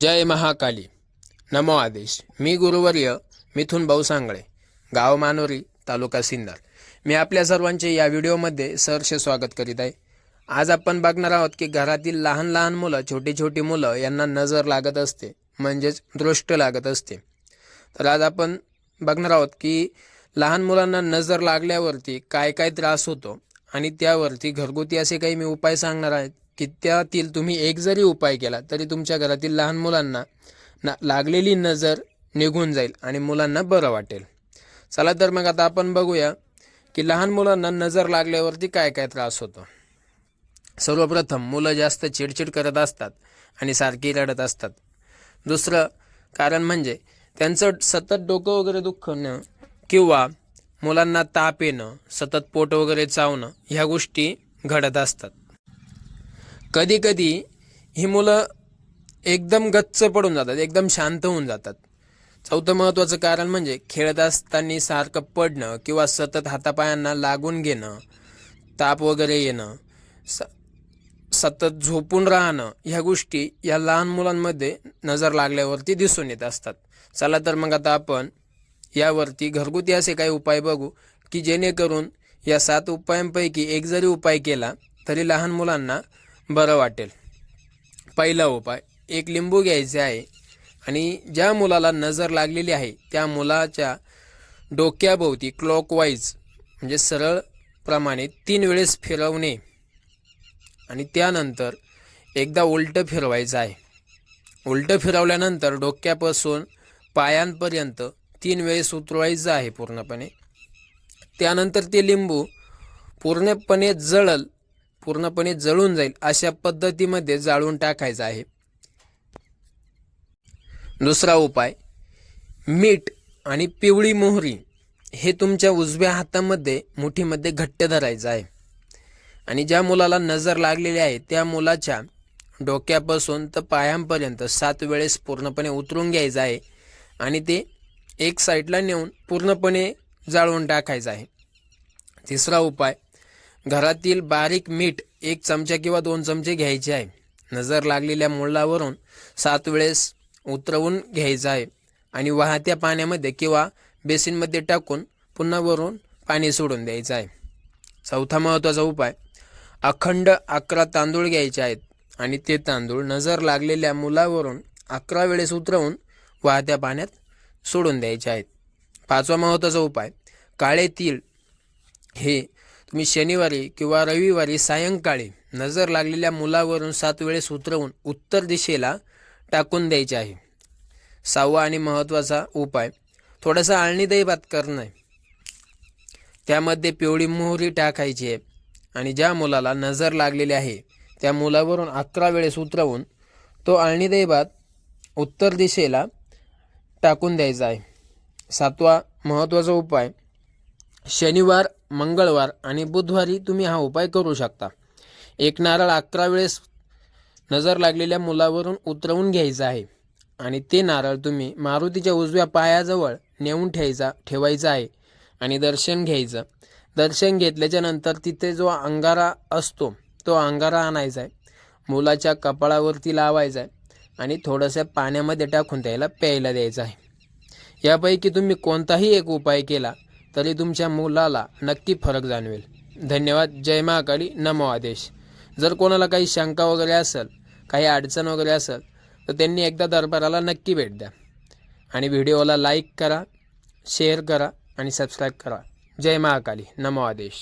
जय महाकाली. नमो आदेश. मी गुरुवर्य मिथुन भाऊ सांगळे गाव मानोरी तालुका सिन्नर. मी आपल्या सर्वांचे या व्हिडिओमध्ये सहर्ष स्वागत करीत आहे. आज आपण बघणार आहोत की घरातील लहान लहान मुलं छोटी छोटी मुलं यांना नजर लागत असते म्हणजेच दृष्ट लागत असते. तर आज आपण बघणार आहोत की लहान मुलांना नजर लागल्यावरती काय काय त्रास होतो आणि त्यावरती घरगुती असे काही मी उपाय सांगणार आहेत की त्यातील तुम्ही एक जरी उपाय केला तरी तुमच्या घरातील लहान मुलांना ना लागलेली नजर निघून जाईल आणि मुलांना बरं वाटेल. चला तर मग आता आपण बघूया की लहान मुलांना नजर लागल्यावरती काय काय त्रास होतो. सर्वप्रथम मुलं जास्त चिडचिड करत असतात आणि सारखी रडत असतात. दुसरं कारण म्हणजे त्यांचं सतत डोकं वगैरे दुखणं किंवा मुलांना ताप येणं सतत पोट वगैरे चावणं ह्या गोष्टी घडत असतात. कधी कधी ही मुलं एकदम गच्च पडून जातात एकदम शांत होऊन जातात. चौथं महत्त्वाचं कारण म्हणजे खेळत असताना सारखं पडणं किंवा सतत हातापायांना लागून घेणं ताप वगैरे येणं स सतत झोपून राहणं ह्या गोष्टी या लहान मुलांमध्ये नजर लागल्यावरती दिसून येत असतात. चला तर मग आता आपण यावरती घरगुती असे काही उपाय बघू की जेणेकरून या सात उपायांपैकी एक जरी उपाय केला तरी लहान मुलांना बरं वाटेल. पहिला उपाय एक लिंबू घ्यायचे आहे आणि ज्या मुलाला नजर लागलेली आहे त्या मुलाच्या डोक्याभोवती क्लॉकवाईज म्हणजे सरळ प्रमाणे तीन वेळेस फिरवणे आणि त्यानंतर एकदा उलटं फिरवायचं आहे. उलटं फिरवल्यानंतर डोक्यापासून पायांपर्यंत तीन वेळेस उतरवायचं आहे पूर्णपणे. त्यानंतर ते लिंबू पूर्णपणे जळल पूर्णपणे जळून जाईल अशा पद्धतीमध्ये जाळून टाकायचं आहे. दुसरा उपाय मीठ आणि पिवळी मोहरी हे तुमच्या उजव्या हातामध्ये मुठीमध्ये घट्ट धरायचं आहे. आणि ज्या मुलाला नजर लागलेली आहे त्या मुलाच्या डोक्यापासून तर पायांपर्यंत सात वेळेस पूर्णपणे उतरून घ्यायचं आहे आणि ते एक साईडला नेऊन पूर्णपणे जाळून टाकायचं आहे. तिसरा उपाय घरातील बारीक मीठ एक चमचा किंवा दोन चमचे घ्यायचे आहे. नजर लागलेल्या मुलावरून सात वेळेस उतरवून घ्यायचं आहे आणि वाहत्या पाण्यामध्ये किंवा बेसिनमध्ये टाकून पुन्हा वरून पाणी सोडून द्यायचं आहे. चौथा महत्त्वाचा उपाय अखंड अकरा तांदूळ घ्यायचे आहेत आणि ते तांदूळ नजर लागलेल्या मुलावरून अकरा वेळेस उतरवून वाहत्या पाण्यात सोडून द्यायचे आहेत. पाचवा महत्त्वाचा उपाय काळे तीळ हे तुम्ही शनिवारी किंवा रविवारी सायंकाळी नजर लागलेल्या मुलावरून सात वेळेस उतरवून उत्तर दिशेला टाकून द्यायचे आहे. सहावा आणि महत्त्वाचा उपाय थोडासा आळणी भात करणं. आहे त्यामध्ये पिवळी मोहरी टाकायची आहे आणि ज्या मुलाला नजर लागलेली आहे त्या मुलावरून अकरा वेळेस उतरवून तो आळणी भात उत्तर दिशेला टाकून द्यायचा आहे. सातवा महत्त्वाचा उपाय शनिवार मंगळवार आणि बुधवारी तुम्ही हा उपाय करू शकता. एक नारळ अकरा वेळेस नजर लागलेल्या मुलावरून उतरवून घ्यायचं आहे आणि ते नारळ तुम्ही मारुतीच्या उजव्या पायाजवळ नेऊन ठेवायचा ठेवायचा आहे आणि दर्शन घ्यायचं. दर्शन घेतल्याच्या नंतर तिथे जो अंगारा असतो तो अंगारा आणायचा आहे. मुलाच्या कपाळावरती लावायचा आहे आणि थोडंसं पाण्यामध्ये टाकून त्याला प्यायला द्यायचं आहे. यापैकी तुम्ही कोणताही एक उपाय केला तरी तुमच्या मुलाला नक्की फरक जाणवेल. धन्यवाद. जय महाकाली. नमो आदेश. जर कोणाला काही शंका वगैरे असेल काही अडचण वगैरे असेल तर त्यांनी एकदा दरबाराला नक्की भेट द्या. आणि व्हिडिओला लाईक करा शेअर करा आणि सबस्क्राईब करा. जय महाकाली. नमो आदेश.